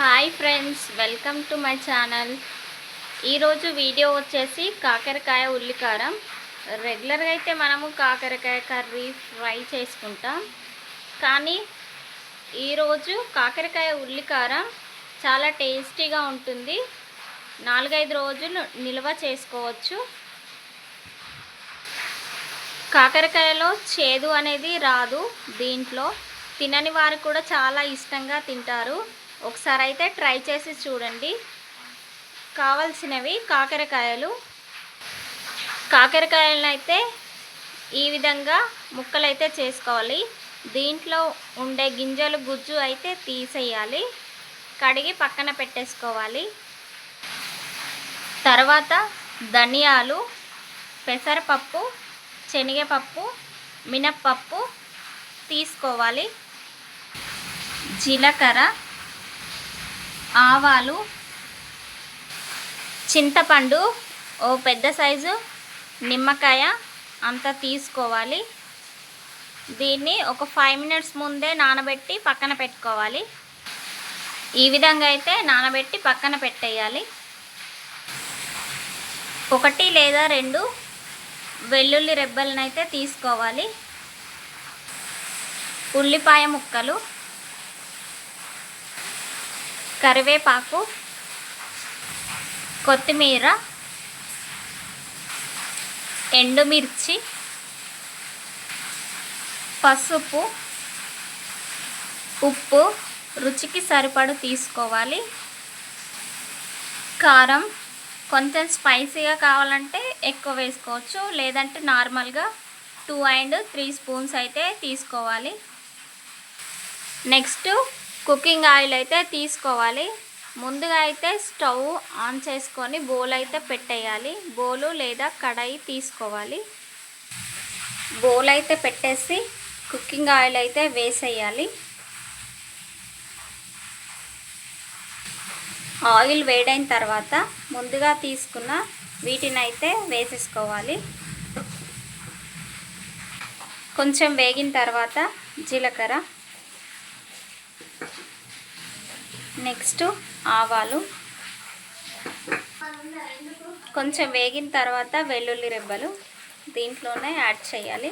Hi friends welcome to my channel ఈరోజు video వచ్చేసి కాకరకాయ ఉల్లికారం. రెగ్యులర్గా అయితే మనము కాకరకాయ కర్రీ ఫ్రై చేసుకుంటాం. కానీ ఈరోజు కాకరకాయ ఉల్లికారం చాలా టేస్టీగా ఉంటుంది. నాలుగైదు రోజులు నిల్వ చేసుకోవచ్చు. కాకరకాయలో చేదు అనేది రాదు. దీంట్లో తినని వారు కూడా చాలా ఇష్టంగా తింటారు. ఒకసారి అయితే ట్రై చేసి చూడండి. కావలసినవి కాకరకాయలు. కాకరకాయలను అయితే ఈ విధంగా ముక్కలైతే చేసుకోవాలి. దీంట్లో ఉండే గింజలు గుజ్జు అయితే తీసేయాలి. కడిగి పక్కన పెట్టేసుకోవాలి. తర్వాత ధనియాలు పెసరపప్పు శనగపప్పు మినప్పప్పు తీసుకోవాలి. జీలకర్ర ఆవాలు చింతపండు ఓ పెద్ద సైజు నిమ్మకాయ అంతా తీసుకోవాలి. దీన్ని ఒక ఫైవ్ మినిట్స్ ముందే నానబెట్టి పక్కన పెట్టుకోవాలి. ఈ విధంగా అయితే నానబెట్టి పక్కన పెట్టేయాలి. ఒకటి లేదా రెండు వెల్లుల్లి రెబ్బలనైతే తీసుకోవాలి. ఉల్లిపాయ ముక్కలు కరివేపాకు కొత్తిమీర ఎండుమిర్చి పసుపు ఉప్పు రుచికి సరిపడు తీసుకోవాలి. కారం కొంచెం స్పైసీగా కావాలంటే ఎక్కువ వేసుకోవచ్చు. లేదంటే నార్మల్గా టూ అండ్ త్రీ స్పూన్స్ అయితే తీసుకోవాలి. నెక్స్ట్ కుకింగ్ ఆయిల్ అయితే తీసుకోవాలి. ముందుగా అయితే స్టవ్ ఆన్ చేసుకొని బౌల్ అయితే పెట్టేయాలి. బౌలు లేదా కడాయి తీసుకోవాలి. బౌల్ అయితే పెట్టేసి కుకింగ్ ఆయిల్ అయితే వేసేయాలి. ఆయిల్ వేడైన తర్వాత ముందుగా తీసుకున్న వీటిని అయితే వేసేసుకోవాలి. కొంచెం వేగిన తర్వాత జీలకర్ర నెక్స్ట్ ఆవాలు. కొంచెం వేగిన తర్వాత వెల్లుల్లి రెబ్బలు దీంట్లోనే యాడ్ చేయాలి.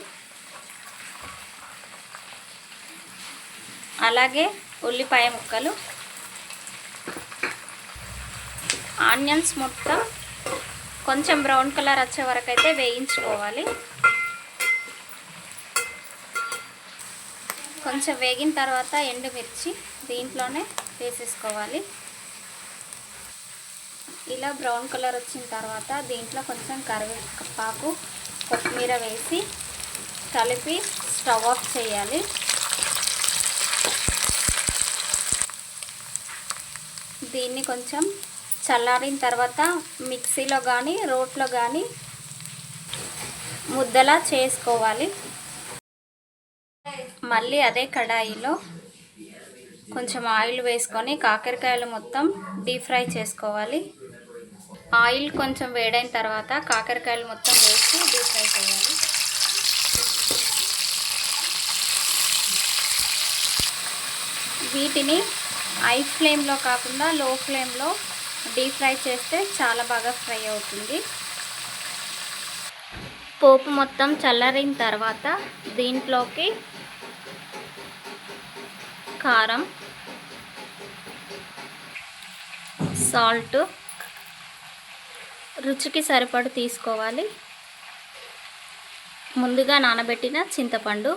అలాగే ఉల్లిపాయ ముక్కలు. ఆనియన్స్ మొత్తం కొంచెం బ్రౌన్ కలర్ వచ్చే వరకు అయితే వేయించుకోవాలి. కొంచెం వేగిన తర్వాత ఎండుమిర్చి దీంట్లోనే వేసేసుకోవాలి. ఇలా బ్రౌన్ కలర్ వచ్చిన తర్వాత దీంట్లో కొంచెం కరివేపాకు కొత్తిమీర వేసి కలిపి స్టవ్ ఆఫ్ చేయాలి. దీన్ని కొంచెం చల్లారిన తర్వాత మిక్సీలో కానీ రోట్లో కానీ ముద్దలా చేసుకోవాలి. మళ్ళీ అదే కడాయిలో కొంచెం ఆయిల్ వేసుకొని కాకరకాయలు మొత్తం డీప్ ఫ్రై చేసుకోవాలి. ఆయిల్ కొంచెం వేడైన తర్వాత కాకరకాయలు మొత్తం వేసి డీప్ ఫ్రై చేయాలి. వీటిని హై ఫ్లేమ్లో కాకుండా లో ఫ్లేమ్లో డీప్ ఫ్రై చేస్తే చాలా బాగా ఫ్రై అవుతుంది. పోపు మొత్తం చల్లరిన తర్వాత దీంట్లోకి కారం సాల్ట్. రుచికి సరిపడు తీసుకోవాలి. ముందుగా నానబెట్టిన చింతపండు.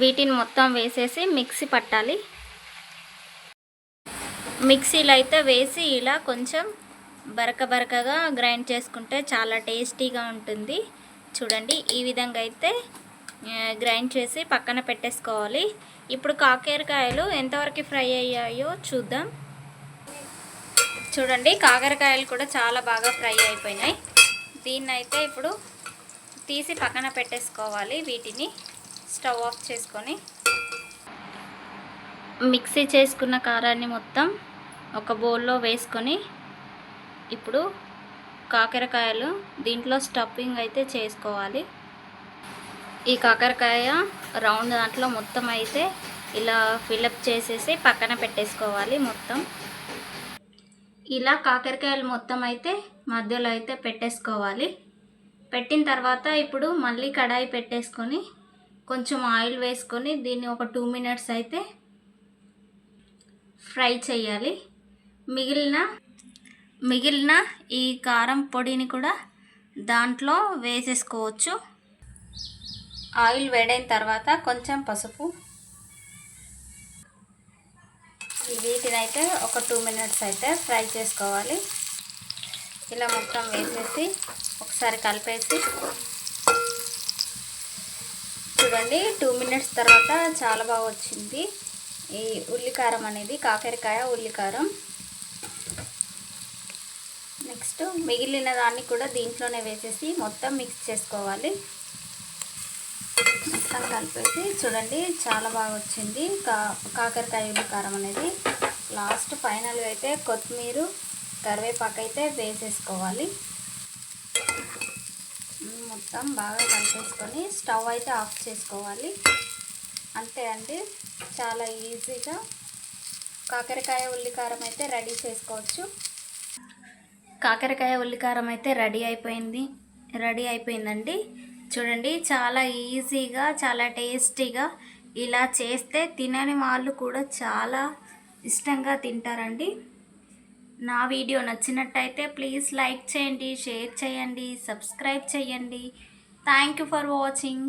వీటిని మొత్తం వేసేసి మిక్సీ పట్టాలి. మిక్సీలో అయితే వేసి ఇలా కొంచెం బరక బరకగా గ్రైండ్ చేసుకుంటే చాలా టేస్టీగా ఉంటుంది. చూడండి ఈ విధంగా అయితే గ్రైండ్ చేసి పక్కన పెట్టేసుకోవాలి. ఇప్పుడు కాకరకాయలు ఎంతవరకు ఫ్రై అయ్యాయో చూద్దాం. చూడండి కాకరకాయలు కూడా చాలా బాగా ఫ్రై అయిపోయినాయి. దీన్ని అయితే ఇప్పుడు తీసి పక్కన పెట్టేసుకోవాలి వీటిని. స్టవ్ ఆఫ్ చేసుకొని. మిక్సీ చేసుకున్న కారాన్ని మొత్తం ఒక బౌల్లో వేసుకొని ఇప్పుడు కాకరకాయలు దీంట్లో స్టఫింగ్ అయితే చేసుకోవాలి. ఈ కాకరకాయ రౌండ్ దాంట్లో మొత్తం అయితే ఇలా ఫిలప్ చేసేసి పక్కన పెట్టేసుకోవాలి మొత్తం. ఇలా కాకరకాయలు మొత్తం అయితే మధ్యలో అయితే పెట్టేసుకోవాలి. పెట్టిన తర్వాత ఇప్పుడు మళ్ళీ కడాయి పెట్టేసుకొని కొంచెం ఆయిల్ వేసుకొని దీన్ని ఒక టూ మినిట్స్ అయితే ఫ్రై చేయాలి. మిగిలిన మిగిలిన ఈ కారం పొడిని కూడా దాంట్లో వేసేసుకోవచ్చు. ఆయిల్ వేడైన తర్వాత కొంచెం పసుపు. వీటిని అయితే ఒక టూ మినిట్స్ అయితే ఫ్రై చేసుకోవాలి. ఇలా మొత్తం వేసేసి ఒకసారి కలిపేసి చూడండి టూ మినిట్స్ తర్వాత చాలా బాగా వచ్చింది. ఈ ఉల్లికారం అనేది కాకరకాయ ఉల్లికారం. నెక్స్ట్ మిగిలిన దాన్ని కూడా దీంట్లోనే వేసేసి మొత్తం మిక్స్ చేసుకోవాలి. మొత్తం కలిపేసి చూడండి చాలా బాగా వచ్చింది. కా కాకరకాయ ఉల్లికారం అనేది. లాస్ట్ ఫైనల్గా అయితే కొత్తిమీర కరివేపాకు అయితే వేసేసుకోవాలి. మొత్తం బాగా కలిపేసుకొని స్టవ్ అయితే ఆఫ్ చేసుకోవాలి. అంతే అండి చాలా ఈజీగా కాకరకాయ ఉల్లికారం అయితే రెడీ చేసుకోవచ్చు. కాకరకాయ ఉల్లికారం అయితే రెడీ అయిపోయింది రెడీ అయిపోయిందండి. చూడండి చాలా ఈజీగా చాలా టేస్టీగా ఇలా చేస్తే తినని వాళ్ళు కూడా చాలా ఇష్టంగా తింటారండి. నా వీడియో నచ్చినట్టయితే ప్లీజ్ లైక్ చేయండి షేర్ చేయండి సబ్స్క్రైబ్ చేయండి. Thank you for watching.